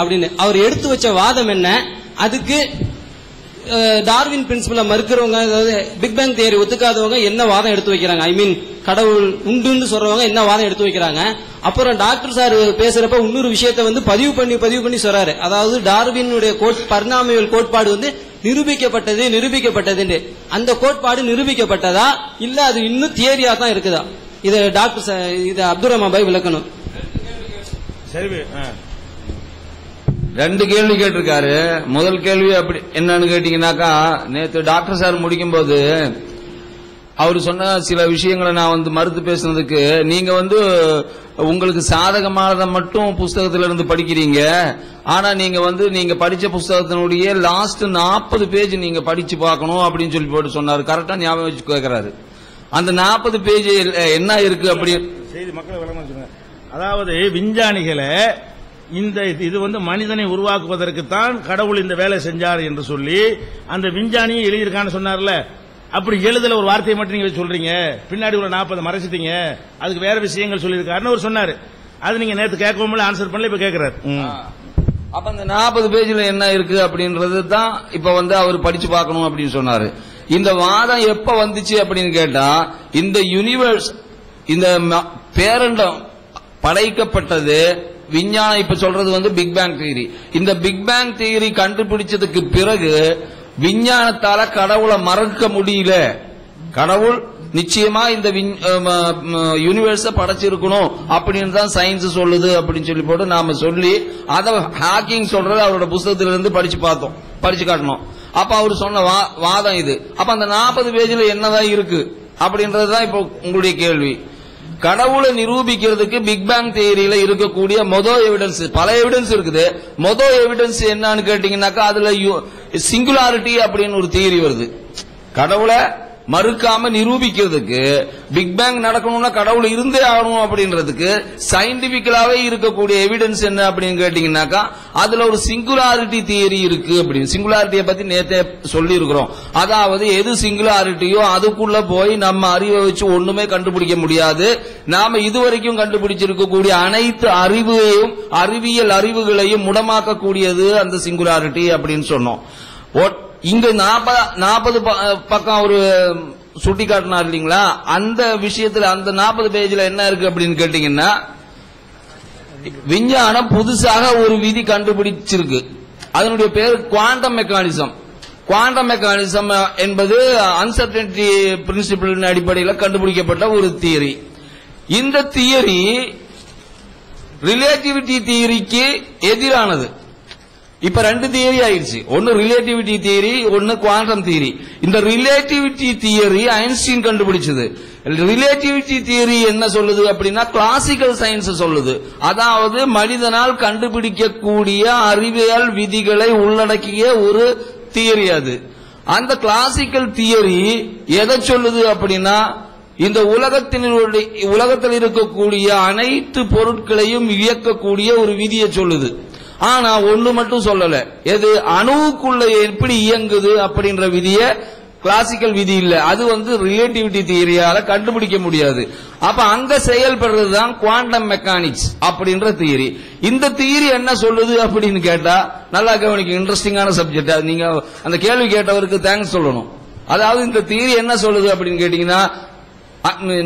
அப்படின்னு. அவர் எடுத்து வச்ச வாதம் என்ன? அதுக்கு டார்வின் பிரின்சிபல மறுக்கிறவங்க அதாவது பிக் பேங் தியரி ஒத்துக்காதவங்க என்ன வாதம் எடுத்து வைக்கிறாங்க? ஐ மீன் கடவுள் உண்டுன்னு சொல்றவங்க என்ன வாதம் எடுத்து வைக்கிறாங்க? அப்புறம் டாக்டர் சார் பேசுறப்ப இன்னொரு விஷயத்தை வந்து பதிவு பண்ணி பதிவு பண்ணி சொல்றாரு. அதாவது டார்வினுடைய கோட் பரிணாமியல் கோட்பாடு வந்து நிரூபிக்கப்பட்டது நிரூபிக்கப்பட்டதுன்னு. அந்த கோட்பாடு நிரூபிக்கப்பட்டதா? இல்ல அது இன்னும் தியரியா தான் இருக்குதா? இதை டாக்டர் சார் இதை அப்துல் ரஹ்மான் பாய் விளக்கணும். சரி ரெண்டு கேள்வி கேட்டிருக்காரு. முதல் கேள்வி அப்படி என்னன்னு கேட்டீங்கன்னாக்கா நேற்று டாக்டர் சார் முடிக்கும் போது அவர் சொன்ன சில விஷயங்களை நான் வந்து மறுத்து பேசுனதுக்கு நீங்க வந்து உங்களுக்கு சாதகமானதை மட்டும் புஸ்தகத்துல இருந்து படிக்கிறீங்க. ஆனா நீங்க வந்து நீங்க படிச்ச புஸ்தகத்தினுடைய லாஸ்ட் நாற்பது பேஜ் நீங்க படிச்சு பார்க்கணும் அப்படின்னு சொல்லி போட்டு சொன்னாரு. கரெக்டா ஞாபகம் வச்சு கேட்கிறாரு அந்த நாற்பது பேஜ் என்ன இருக்கு அப்படி? செய்தி மக்களை விளங்க அதாவது விஞ்ஞானிகளை இந்த இது வந்து மனிதனை உருவாக்குவதற்குத்தான் கடவுள் இந்த வேலை செஞ்சார் என்று சொல்லி அந்த விஞ்ஞானியை எழுதியிருக்கான்னு சொன்னார்ல. அப்படி எழுதல ஒரு வார்த்தையை மட்டும் நீங்க சொல்றீங்க. பின்னாடி ஒரு நாற்பது மறைச்சிட்டீங்க. அதுக்கு வேற விஷயங்கள் சொல்லியிருக்காருன்னு அவர் சொன்னாரு. அது நீங்க நேற்று கேட்கவும் ஆன்சர் பண்ணல இப்ப கேட்கிறாரு அப்ப அந்த நாற்பது பேஜ்ல என்ன இருக்கு அப்படின்றது தான் இப்ப வந்து அவர் படிச்சு பார்க்கணும் அப்படின்னு சொன்னாரு. இந்த வாதம் எப்ப வந்துச்சு அப்படின்னு கேட்டா இந்த யூனிவர்ஸ் இந்த ம- பேரண்டம் படைக்கப்பட்டது விஞ்ஞானம் இப்ப சொல்றது வந்து பிக் பேங் தியரி இந்த பிக் பேங் தியரி கண்டுபிடிச்சதுக்கு பிறகு விஞ்ஞானத்தால கடவுளை மறக்க முடியல. கடவுள் நிச்சயமா இந்த யூனிவர்ஸ படைச்சிருக்கணும் அப்படின்னு தான் சயின்ஸ் சொல்லுது அப்படின்னு சொல்லி போட்டு நாம சொல்லி அதை ஹாக்கிங் சொல்றது அவரோட புஸ்தகத்துல இருந்து படிச்சு பார்த்தோம். படிச்சு காட்டணும். அப்ப அவர் சொன்ன வா- வாதம் இது. அப்ப அந்த நாற்பது பேஜ்ல என்னதான் இருக்கு? அப்படின்றது தான் இப்போ உங்களுடைய கேள்வி. கடவுளை நிரூபிக்கிறதுக்கு பிக் பேங் தேரியில இருக்கக்கூடிய மொத எவிடன்ஸ் பல எவிடன்ஸ் இருக்குது. மொத எவிடன்ஸ் என்னன்னு கேட்டீங்கன்னாக்கா அதுல சிங்குலாரிட்டி அப்படின்னு ஒரு தியரி வருது. கடவுளை மறுக்காம நிரூபிக்கிறதுக்கு பிக் பேங் நடக்கணும்னா கடவுள் இருந்தே ஆகணும் அப்படின்றதுக்கு சயின்டிபிக்கலாவே இருக்கக்கூடிய எவிடன்ஸ் என்ன அப்படின்னு கேட்டீங்கன்னாக்கா அதுல ஒரு சிங்குலாரிட்டி தியரி இருக்கு அப்படின்னு. சிங்குலாரிட்டியை பத்தி நேத்தே சொல்லி இருக்கிறோம் அதாவது எது சிங்குலாரிட்டியோ அதுக்குள்ள போய் நம்ம அறிவை வச்சு ஒண்ணுமே கண்டுபிடிக்க முடியாது. நாம இதுவரைக்கும் கண்டுபிடிச்சிருக்கக்கூடிய அனைத்து அறிவையும் அறிவியல் அறிவுகளையும் முடமாக்கக்கூடியது அந்த சிங்குலாரிட்டி அப்படின்னு சொன்னோம். ஒட்- இங்க நாற்பது நாற்பது பக்கம் ஒரு சுட்டி காட்டினார் இல்லைங்களா? அந்த விஷயத்துல அந்த நாற்பது பேஜ்ல என்ன இருக்கு அப்படின்னு கேட்டீங்கன்னா விஞ்ஞானம் புதுசாக ஒரு விதி கண்டுபிடிச்சிருக்கு. அதனுடைய பேர் குவாண்டம் மெக்கானிசம் குவாண்டம் மெக்கானிசம் என்பது அன்சர்டனிட்டி பிரின்சிபிள் அடிப்படையில் கண்டுபிடிக்கப்பட்ட ஒரு தியரி இந்த தியரி ரிலேட்டிவிட்டி தியரிக்கு எதிரானது. இப்ப ரெண்டு தியரி ஆயிடுச்சு. ஒன்னு ரிலேட்டிவிட்டி தியரி ஒன்னு குவாண்டம் தியரி இந்த ரிலேட்டிவிட்டி தியரி ஐன்ஸ்டீன் கண்டுபிடிச்சது. ரிலேட்டிவிட்டி தியரி என்ன சொல்லுது அப்படின்னா கிளாசிக்கல் சயின்ஸ் சொல்லுது. அதாவது மனிதனால் கண்டுபிடிக்கக்கூடிய அறிவியல் விதிகளை உள்ளடக்கிய ஒரு தியரி அது. அந்த கிளாசிக்கல் தியரி எதை சொல்லுது அப்படின்னா இந்த உலகத்தினுடைய உலகத்தில் இருக்கக்கூடிய அனைத்து பொருட்களையும் இயக்கக்கூடிய ஒரு விதியை சொல்லுது. ஆனா ஒண்ணு மட்டும் சொல்லல. எது அணுவுக்குள்ள எப்படி இயங்குது அப்படின்ற விதிய கிளாசிக்கல் விதி இல்ல. அது வந்து ரிலேட்டிவிட்டி தியரியால கண்டுபிடிக்க முடியாது. அப்ப அங்க செயல்படுறது தான் குவாண்டம் மெக்கானிக்ஸ் அப்படின்ற தியரி இந்த தியரி என்ன சொல்லுது அப்படின்னு கேட்டா நல்லா கவனிக்க இன்ட்ரெஸ்டிங்கான சப்ஜெக்ட் நீங்க அந்த கேள்வி கேட்டவருக்கு தேங்க்ஸ் சொல்லணும். அதாவது இந்த தியரி என்ன சொல்லுது அப்படின்னு கேட்டீங்கன்னா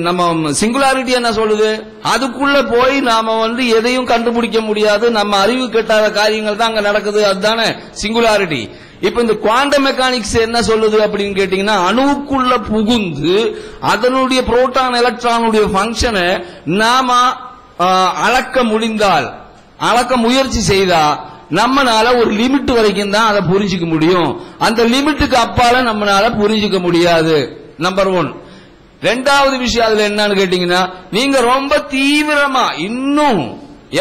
நம்ம சிங்குலாரிட்டி என்ன சொல்லுது? அதுக்குள்ள போய் நாம வந்து எதையும் கண்டுபிடிக்க முடியாது. நம்ம அறிவு கெட்டாத காரியங்கள் தான் அங்க நடக்குது. அதுதானே சிங்குலாரிட்டி இப்ப இந்த குவாண்டம் மெக்கானிக்ஸ் என்ன சொல்லுது அப்படின்னு கேட்டீங்கன்னா அணுவுக்குள்ள புகுந்து அதனுடைய புரோட்டான் எலக்ட்ரானுடைய ஃபங்க்ஷனை நாம அளக்க முடிந்தால் அளக்க முயற்சி செய்தா நம்மனால ஒரு லிமிட் வரைக்கும் தான் அதை புரிஞ்சுக்க முடியும். அந்த லிமிட்டுக்கு அப்பால நம்மனால புரிஞ்சுக்க முடியாது. நம்பர் ஒன் ரெண்டாவது விஷயம் அதுல என்னன்னு கேட்டீங்கன்னா நீங்க ரொம்ப தீவிரமா இன்னும்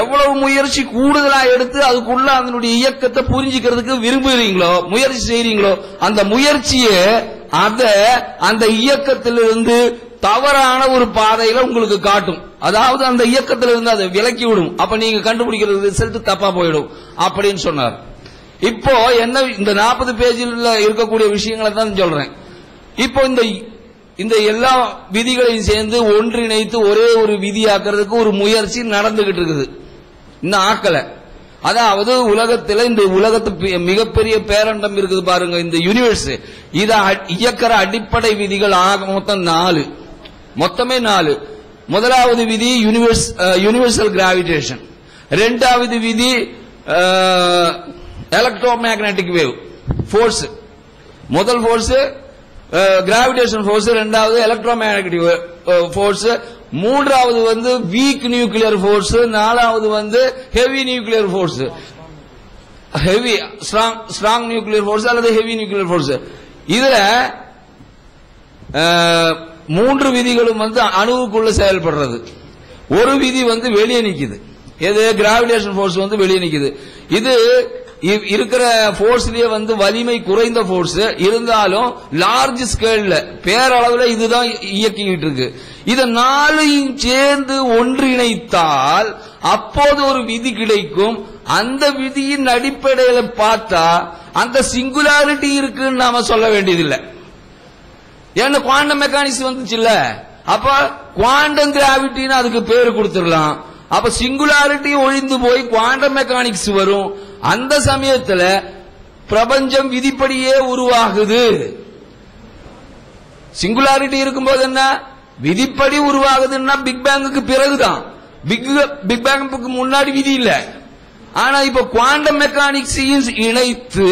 எவ்வளவு முயற்சி கூடுதலா எடுத்து அதுக்குள்ள அதனுடைய இயக்கத்தை புரிஞ்சுக்கிறதுக்கு விரும்புகிறீங்களோ முயற்சி செய்யறீங்களோ அந்த முயற்சியை அத அந்த இயக்கத்திலிருந்து தவறான ஒரு பாதையில உங்களுக்கு காட்டும். அதாவது அந்த இயக்கத்திலிருந்து அதை விலக்கி விடும். அப்ப நீங்க கண்டுபிடிக்கிற ரிசல்ட் தப்பா போயிடும். அப்படின்னு சொன்னார். இப்போ என்ன இந்த நாற்பது பேஜில் இருக்கக்கூடிய விஷயங்களை தான் சொல்றேன். இப்போ இந்த இந்த எல்லா விதிகளையும் சேர்ந்து ஒன்றிணைத்து ஒரே ஒரு விதியாக்குறதுக்கு ஒரு முயற்சி நடந்துகிட்டு இருக்குது இன்னும் ஆக்கல. அதாவது உலகத்தில் இந்த உலகத்து மிகப்பெரிய பேரண்டம் இருக்குது பாருங்க இந்த யூனிவர்ஸ் இதை இயக்கிற அடிப்படை விதிகள் ஆக மொத்தம் நாலு. மொத்தமே நாலு. முதலாவது விதி யூனிவர்ஸ் யூனிவர்சல் கிராவிடேஷன் ரெண்டாவது விதி எலக்ட்ரோ மேக்னெட்டிக் வேவ் ஃபோர்ஸ் முதல் ஃபோர்ஸ் கிராவிடேஷன் ஃபோர்ஸ் ரெண்டாவது எலக்ட்ரோ மேக்னெட்டிக் ஃபோர்ஸ் மூன்றாவது வந்து வீக் நியூக்ளியர் ஃபோர்ஸ் நாலாவது வந்து heavy nuclear force heavy strong strong nuclear force அல்லது ஹெவி நியூக்ளியர் ஃபோர்ஸ் இதுல மூன்று விதிகளும் வந்து அணுவுக்குள்ள செயல்படுறது. ஒரு விதி வந்து வெளியே நிக்குது. எது? கிராவிடேஷன் ஃபோர்ஸ் வந்து வெளியே நிக்குது. இது இருக்கிற போர்ஸ்லயே வந்து வலிமை குறைந்த போர்ஸ் இருந்தாலும் லார்ஜ் ஸ்கேல்ல பேரளவுல இதுதான் இயக்கிக்கிட்டு இருக்கு. இதை நாளையும் சேர்ந்து ஒன்றிணைத்தால் அப்போது ஒரு விதி கிடைக்கும். அந்த விதியின் அடிப்படையில பார்த்தா அந்த சிங்குலாரிட்டி இருக்குன்னு நாம சொல்ல வேண்டியதில்லை. ஏன்னா குவாண்டம் மெக்கானிக்ஸ் வந்துச்சுல்ல அப்ப குவாண்டம் கிராவிட்டின்னு அதுக்கு பேர் கொடுத்துடலாம். அப்ப சிங்குலாரிட்டி ஒழிந்து போய் குவாண்டம் மெக்கானிக்ஸ் வரும். அந்த சமயத்தில் பிரபஞ்சம் விதிப்படியே உருவாகுது. சிங்குலாரிட்டி இருக்கும்போது என்ன? விதிப்படி உருவாகுதுன்னா பிக் பேங்குக்கு பிறகுதான். பிக் பிக் பேங்குக்கு முன்னாடி விதி இல்ல. ஆனா இப்ப குவாண்டம் மெக்கானிக்ஸையும் இணைத்து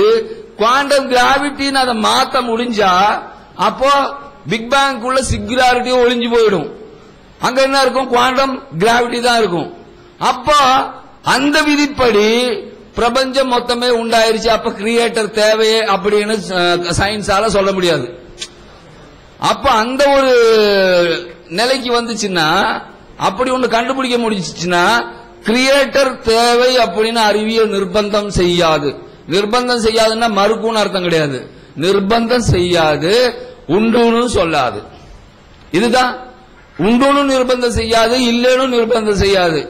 குவாண்டம் கிராவிட்டின்னு அதை மாத்த முடிஞ்சா அப்போ பிக் பேங்குள்ள சிங்குலாரிட்டியும் ஒளிஞ்சு போயிடும். அங்க என்ன இருக்கும்? குவாண்டம் கிராவிட்டி தான் இருக்கும். அப்போ அந்த விதிப்படி பிரபஞ்சம் மொத்தமே உண்டாயிருச்சு. அப்ப கிரியேட்டர் தேவையே அப்படின்னு சயின்ஸால சொல்ல முடியாது. அப்ப அந்த ஒரு நிலைக்கு வந்துச்சுன்னா அப்படி ஒண்ணு கண்டுபிடிக்க முடிச்சுன்னா கிரியேட்டர் தேவை அப்படின்னு அறிவியல் நிர்பந்தம் செய்யாது. நிர்பந்தம் செய்யாதுன்னா மறுக்கும்னு அர்த்தம் கிடையாது. நிர்பந்தம் செய்யாது உண்டுன்னு சொல்லாது. இதுதான். உண்டுன்னு நிர்பந்தம் செய்யாது இல்லைன்னு நிர்பந்தம் செய்யாது.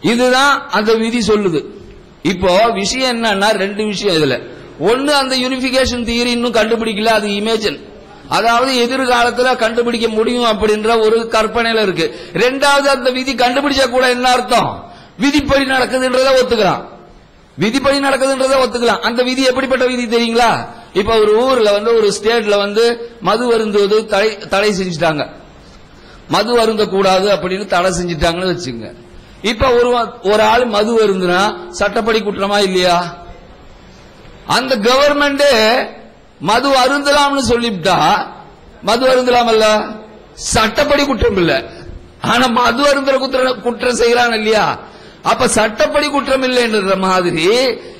இதுதான் அந்த விதி சொல்லுது. இப்போ விஷயம் என்னன்னா ரெண்டு விஷயம் இதுல. ஒன்னு அந்த யூனிபிகேஷன் தியரி இன்னும் கண்டுபிடிக்கல அது இமேஜின் அதாவது எதிர்காலத்துல கண்டுபிடிக்க முடியும் அப்படின்ற ஒரு கற்பனையில இருக்கு. ரெண்டாவது அந்த விதி கண்டுபிடிச்சா கூட என்ன அர்த்தம்? விதிப்படி நடக்குதுன்றத ஒத்துக்கலாம். விதிப்படி நடக்குதுன்றத ஒத்துக்கலாம். அந்த விதி எப்படிப்பட்ட விதி தெரியுங்களா? இப்ப ஒரு ஊர்ல வந்து ஒரு ஸ்டேட்ல வந்து மது வருந்துவது தடை தடை செஞ்சுட்டாங்க. மது அருந்த கூடாது அப்படின்னு தடை செஞ்சுட்டாங்கன்னு வச்சுங்க இப்ப ஒரு ஒரு ஆள் மது அருந்துனா சட்டப்படி குற்றமா இல்லையா? அந்த கவர்மெண்ட் மது அருந்தலாம்னு சொல்லிவிட்டா மது அருந்தலாமல்ல? சட்டப்படி குற்றம் இல்ல. ஆனா மது அருந்துற குற்றம் குற்றம் செய்யறான் இல்லையா? அப்ப சட்டப்படி குற்றம் இல்லைன்ற மாதிரி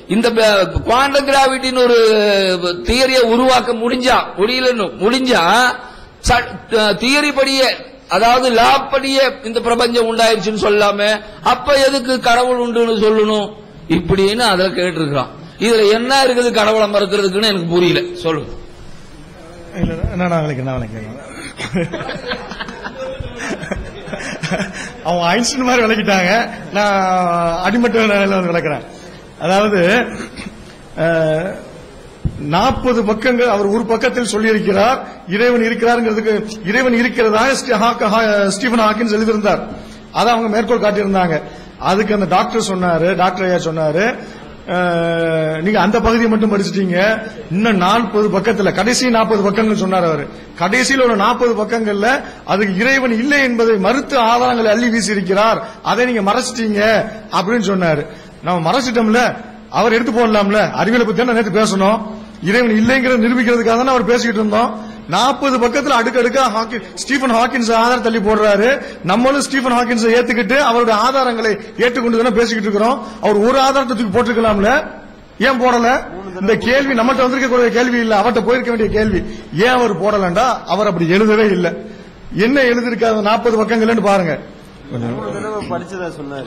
இந்த குவாண்டம் கிராவிட்டின்னு ஒரு தியரியை உருவாக்க முடிஞ்சா முடியலன்னு முடிஞ்சா தியரி படியே அதாவது லாப்படியே இந்த பிரபஞ்சம் உண்டாயிருச்சுன்னு சொல்லாம அப்ப எதுக்கு கடவுள் உண்டுன்னு சொல்லணும்? இப்படின்னு அதை கேட்டிருக்கிறான். இதுல என்ன இருக்குது கடவுளை மறுக்கிறதுக்குன்னு எனக்கு புரியல. சொல்லுங்க என்ன நான் நான் அவங்க ஐன்ஸ்டீன் மாதிரி விளக்கிட்டாங்க. நான் அடிமட்ட நிலையில வந்து விளக்குறேன். அதாவது நாற்பது பக்கங்கள் அவர் ஒரு பக்கத்தில் சொல்லியிருக்கிறார். இறைவன் இருக்கிறாருங்கிறதுக்கு இறைவன் இருக்கிறதா? ஹாக்க- ஹா- ஸ்டீஃபன் ஹாக்கின்ஸ் எழுதியிருந்தார். அதை அவங்க மேற்கோள் காட்டியிருந்தாங்க. அதுக்கு அந்த டாக்டர் சொன்னாரு டாக்டர் ஐயா சொன்னாரு நீங்க அந்த பகுதியை மட்டும் படிச்சிட்டீங்க. இன்னும் நாற்பது பக்கத்துல கடைசி நாற்பது பக்கங்கள் சொன்னார் அவர். கடைசியில் ஒரு நாற்பது பக்கங்கள்ல அதுக்கு இறைவன் இல்லை என்பதை மறுத்து ஆதாரங்களை அள்ளி வீசி இருக்கிறார் அதை நீங்க மறைச்சிட்டீங்க அப்படின்னு சொன்னாரு. நம்ம மறைச்சிட்டோம்ல. அவர் எடுத்து போடலாம்ல. அறிவியலை பத்தி நேற்று பேசணும். இறைவன் இல்லைங்கிறத நிரூபிக்கிறதுக்காக தானே அவர் பேசிக்கிட்டு இருந்தோம். நாற்பது பக்கத்துல அடுக்கடுக்கா ஹாக்கி ஸ்டீபன் ஹாக்கின்ஸ் ஆதாரம் தள்ளி போடுறாரு. நம்மளும் ஸ்டீபன் ஹாக்கின்ஸ் ஏத்துக்கிட்டு அவருடைய ஆதாரங்களை ஏற்றுக்கொண்டு தானே பேசிக்கிட்டு இருக்கிறோம். அவர் ஒரு ஆதாரத்தை தூக்கி போட்டிருக்கலாம்ல? ஏன் போடல? இந்த கேள்வி நம்மகிட்ட வந்திருக்க கூடிய கேள்வி இல்ல. அவர்கிட்ட போயிருக்க வேண்டிய கேள்வி. ஏன் அவர் போடலண்டா? அவர் அப்படி எழுதவே இல்லை. என்ன எழுதிருக்காரு நாற்பது பக்கங்கள்னு பாருங்க.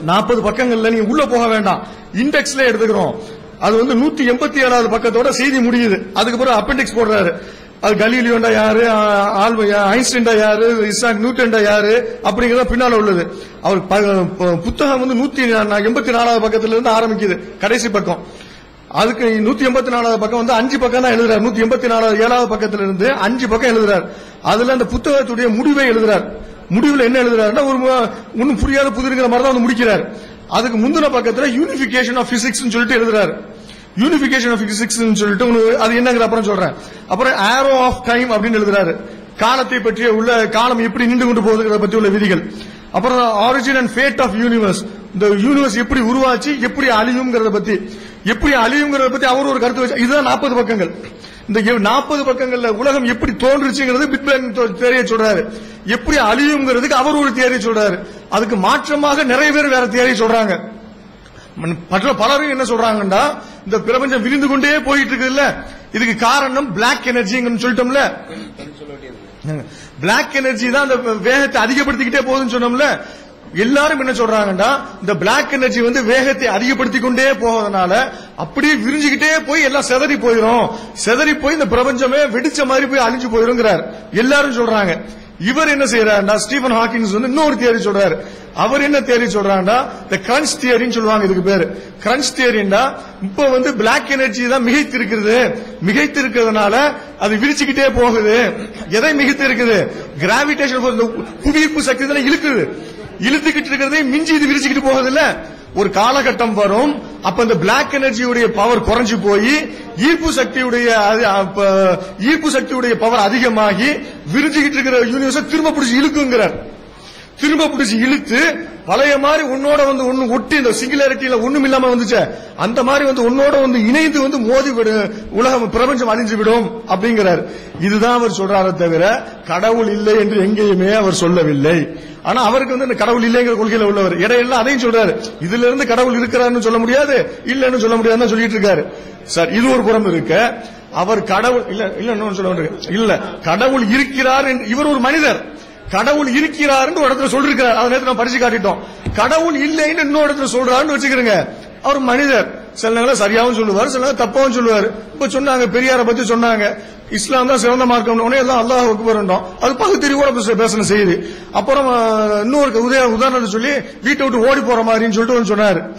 நாற்பது பக்கங்கள்ல நீங்க உள்ள போக வேண்டாம். இண்டெக்ஸ்ல எடுத்துக்கிறோம். அது வந்து நூத்தி எண்பத்தி ஏழாவது பக்கத்தோட செய்தி முடியுது. அதுக்கப்புறம் அப்பெண்டிக்ஸ் போடுறாரு. அது கலீலியோண்டா யாரு? ஆ- ஐன்ஸ்டைன்டா யாரு? இசாக் நியூட்டன்டா யாரு? அப்படிங்கறத பின்னால உள்ளது. அவர் ப- புத்தகம் வந்து நூத்தி எண்பத்தி நாலாவது பக்கத்துல இருந்து ஆரம்பிக்குது. கடைசி பக்கம். அதுக்கு நூத்தி எண்பத்தி நாலாவது பக்கம் வந்து அஞ்சு பக்கம் தான் எழுதுறாரு. நூத்தி எண்பத்தி நாலாவது ஏழாவது பக்கத்துல இருந்து அஞ்சு பக்கம் எழுதுறாரு. அதுல அந்த புத்தகத்துடைய முடிவை எழுதுறாரு. முடிவில் என்ன எழுதுறாருன்னா ஒரு ஒன்னும் புரியாத புதிருங்கிற மாதிரி தான் வந்து முடிக்கிறார். அதுக்கு முந்தின பக்கத்துல யூனிபிகேஷன் ஆஃப் பிசிக்ஸ் சொல்லிட்டு எழுதுறாரு. யூனிபிகேஷன் ஆஃப் பிசிக்ஸ் சொல்லிட்டு அது என்னங்கிற அப்புறம் சொல்றேன். அப்புறம் ஆரோ ஆஃப் டைம் அப்படின்னு எழுதுறாரு. காலத்தை பற்றிய உள்ள காலம் எப்படி நின்று கொண்டு போகுதுங்கிறத பற்றி உள்ள விதிகள். அப்புறம் origin and fate of universe இந்த யூனிவர்ஸ் எப்படி உருவாச்சு எப்படி அழியுங்கிறத பத்தி. எப்படி அழியுங்கிறத பத்தி அவர் ஒரு கருத்து வச்சு இதுதான் நாற்பது பக்கங்கள். இந்த நாற்பது பக்கங்கள்ல உலகம் எப்படி தோன்றுச்சுங்கிறது பிக் பேங் தேரியை சொல்றாரு. எப்படி அழியுங்கிறதுக்கு அவர் ஒரு தேரி சொல்றாரு. அதுக்கு மாற்றமாக நிறைய பேர் வேற தேரி சொல்றாங்க. மற்ற பலரும் என்ன சொல்றாங்கன்னா இந்த பிரபஞ்சம் விரிந்து கொண்டே போயிட்டு இருக்குல்ல இதுக்கு காரணம் பிளாக் எனர்ஜிங்கன்னு சொல்லிட்டோம்ல. பிளாக் எனர்ஜி தான் அந்த வேகத்தை அதிகப்படுத்திக்கிட்டே போகுதுன்னு சொன்னோம்ல. எல்லாரும் என்ன சொல்றாங்கன்னா இந்த பிளாக் எனர்ஜி வந்து வேகத்தை அதிகப்படுத்தி கொண்டே போவதனால அப்படியே விரிஞ்சுக்கிட்டே போய் எல்லாம் செதறி போயிடும் செதறி போய் இந்த பிரபஞ்சமே வெடிச்ச மாதிரி போய் அழிஞ்சு போயிருங்கிறார். எல்லாரும் சொல்றாங்க. இவர் என்ன செய்யறாருன்னா ஸ்டீபன் ஹாக்கிங்ஸ் வந்து இன்னொரு தியரி சொல்றாரு. அவர் என்ன தியரி சொல்றாருன்னா இந்த கிரன்ச் தியரின்னு சொல்லுவாங்க இதுக்கு பேரு. கிரன்ச் தியரின்னா இப்ப வந்து பிளாக் எனர்ஜி தான் மிகைத்து இருக்கிறது மிகைத்து இருக்கிறதுனால அது விரிச்சுக்கிட்டே போகுது. எதை மிகைத்து இருக்குது கிராவிடேஷன் புவியீர்ப்பு சக்தி தானே இழுக்குது. இழுத்துக்கிட்டு இருக்கிறதே மிஞ்சி இது விரிச்சுக்கிட்டு போகுது இல்ல ஒரு காலகட்டம் வரும் அப்ப இந்த பிளாக் எனர்ஜியுடைய பவர் குறைஞ்சு போய் ஈர்ப்பு சக்தியுடைய அப்ப, ஈர்ப்பு சக்தியுடைய பவர் அதிகமாகி விரிஞ்சுக்கிட்டு இருக்கிற யூனிவர்ஸை திரும்ப பிடிச்சி இழுக்குங்கிறார். திரும்ப பிடிச்சி இழுத்து பழைய மாதிரி உன்னோட வந்து ஒண்ணு ஒட்டி இந்த சிங்குலாரிட்டியில ஒண்ணும் இல்லாம வந்துச்சே அந்த மாதிரி வந்து உன்னோட வந்து இணைந்து வந்து மோதி உலகம் பிரபஞ்சம் அழிஞ்சு விடும் அப்படிங்கிறார். இதுதான் அவர் சொல்றாரே தவிர கடவுள் இல்லை என்று எங்கேயுமே அவர் சொல்லவில்லை. ஆனா அவருக்கு வந்து இந்த கடவுள் இல்லைங்கிற கொள்கையில உள்ளவர். இடையில அதையும் சொல்றாரு. இதுல இருந்து கடவுள் இருக்கிறாருன்னு சொல்ல முடியாது இல்லைன்னு சொல்ல முடியாதுன்னு சொல்லிட்டு இருக்காரு. சார் இது ஒரு புறம் இருக்க. அவர் கடவுள் இல்ல இல்ல இன்னொன்னு சொல்ல இல்ல. கடவுள் இருக்கிறார் என்று இவர் ஒரு மனிதர். கடவுள் இருக்கிறார் ஒரு இடத்துல சொல்லிருக்கிறார். அதை நேரத்தில் நம்ம படிச்சு காட்டிட்டோம். கடவுள் இல்லைன்னு இன்னொரு இடத்துல சொல்றாருன்னு வச்சுக்கிறேங்க. அவர் மனிதர். சில நேரம் சரியாவும் சொல்லுவார் சில நேரம் தப்பாவும் சொல்லுவார். இப்ப சொன்னாங்க பெரியாரை பத்தி சொன்னாங்க. இஸ்லாம் தான் சிறந்த மார்க்கம் உடனே எல்லாம் அல்லாஹ் அக்பர் அது பகுத்தறிவோட பேச- பேசணும் செய்யுது. அப்புறம் இன்னொரு உதய உதாரணத்தை சொல்லி வீட்டை விட்டு ஓடி போற மாதிரின்னு சொல்லிட்டு ஒன்று சொன்னார்.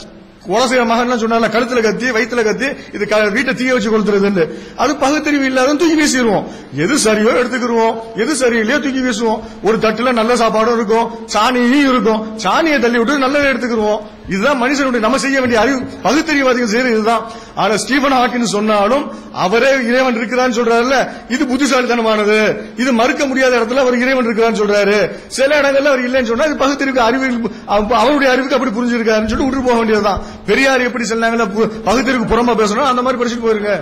கொலை மகன் சொன்னால கழுத்துல கத்தி வயித்துல கத்தி இது வீட்டை தீய வச்சு கொளுத்துறதுன்னு. அது பகுத்தறிவு இல்லாத தூக்கி வீசிடுவோம் எது சரியோ எடுத்துக்கிருவோம். எது சரியில்லையோ தூக்கி வீசுவோம். ஒரு தட்டுல நல்ல சாப்பாடும் இருக்கும். சாணியும் இருக்கும். சாணியை தள்ளி விட்டு நல்லதை எடுத்துக்கிருவோம். இதுதான் மனுஷனுடைய நம்ம செய்ய வேண்டிய அறிவு. பகுத்தறிவாதிகள் செய்யறது இதுதான். ஆனா ஸ்டீபன் ஹாக்கின் சொன்னாலும் அவரே இறைவன் இருக்கிறான்னு சொல்றாருல்ல. இது புத்திசாலித்தனமானது. இது மறுக்க முடியாத இடத்துல அவர் இறைவன் இருக்கிறான்னு சொல்றாரு. சில இடங்கள்ல அவர் இல்லைன்னு சொன்னா இது பகுத்தறிவு அறிவு அவருடைய அறிவுக்கு அப்படி புரிஞ்சிருக்காருன்னு சொல்லிட்டு விட்டு போக வேண்டியதுதான். பெரியார் எப்படி சொன்னாங்கன்னா பகுத்தறிவுக்கு புறமா பேசணும் அந்த மாதிரி படிச்சுட்டு போயிருங்க.